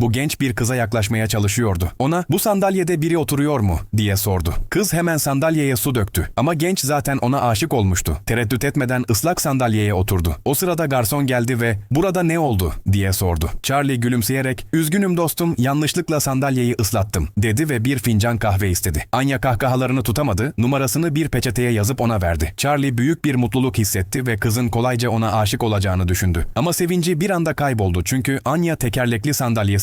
Bu genç bir kıza yaklaşmaya çalışıyordu. Ona bu sandalyede biri oturuyor mu diye sordu. Kız hemen sandalyeye su döktü. Ama genç zaten ona aşık olmuştu. Tereddüt etmeden ıslak sandalyeye oturdu. O sırada garson geldi ve burada ne oldu diye sordu. Charlie gülümseyerek üzgünüm dostum yanlışlıkla sandalyeyi ıslattım dedi ve bir fincan kahve istedi. Anya kahkahalarını tutamadı, numarasını bir peçeteye yazıp ona verdi. Charlie büyük bir mutluluk hissetti ve kızın kolayca ona aşık olacağını düşündü. Ama sevinci bir anda kayboldu çünkü Anya tekerlekli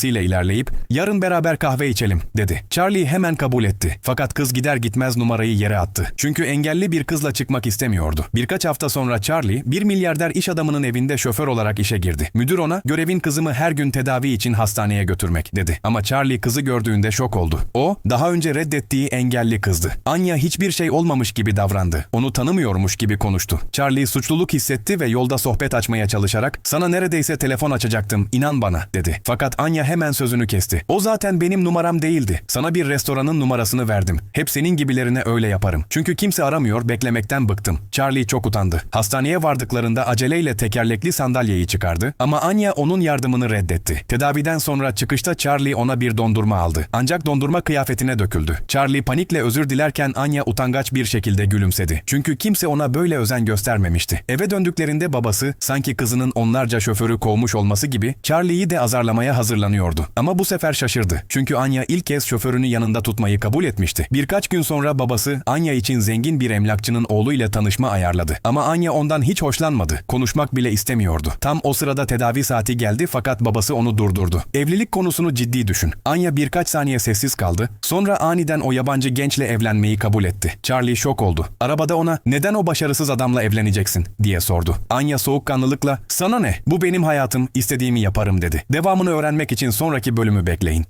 sandalyesiyle ilerleyip yarın beraber kahve içelim dedi. Charlie hemen kabul etti. Fakat kız gider gitmez numarayı yere attı. Çünkü engelli bir kızla çıkmak istemiyordu. Birkaç hafta sonra Charlie bir milyarder iş adamının evinde şoför olarak işe girdi. Müdür ona görevin kızımı her gün tedavi için hastaneye götürmek dedi. Ama Charlie kızı gördüğünde şok oldu. O daha önce reddettiği engelli kızdı. Anya hiçbir şey olmamış gibi davrandı. Onu tanımıyormuş gibi konuştu. Charlie suçluluk hissetti ve yolda sohbet açmaya çalışarak sana neredeyse telefon açacaktım inan bana dedi. Fakat Anya hemen sözünü kesti. O zaten benim numaram değildi. Sana bir restoranın numarasını verdim. Hep senin gibilerine öyle yaparım. Çünkü kimse aramıyor beklemekten bıktım. Charlie çok utandı. Hastaneye vardıklarında aceleyle tekerlekli sandalyeyi çıkardı ama Anya onun yardımını reddetti. Tedaviden sonra çıkışta Charlie ona bir dondurma aldı. Ancak dondurma kıyafetine döküldü. Charlie panikle özür dilerken Anya utangaç bir şekilde gülümsedi. Çünkü kimse ona böyle özen göstermemişti. Eve döndüklerinde babası sanki kızının onlarca şoförü kovmuş olması gibi Charlie'yi de azarlamaya hazırlanıyordu. Ama bu sefer şaşırdı. Çünkü Anya ilk kez şoförünü yanında tutmayı kabul etmişti. Birkaç gün sonra babası Anya için zengin bir emlakçının oğluyla tanışma ayarladı. Ama Anya ondan hiç hoşlanmadı. Konuşmak bile istemiyordu. Tam o sırada tedavi saati geldi fakat babası onu durdurdu. Evlilik konusunu ciddi düşün. Anya birkaç saniye sessiz kaldı. Sonra aniden o yabancı gençle evlenmeyi kabul etti. Charlie şok oldu. Arabada ona neden o başarısız adamla evleneceksin diye sordu. Anya soğukkanlılıkla sana ne bu benim hayatım istediğimi yaparım dedi. Devamını öğrenmek için sonraki bölümü bekleyin.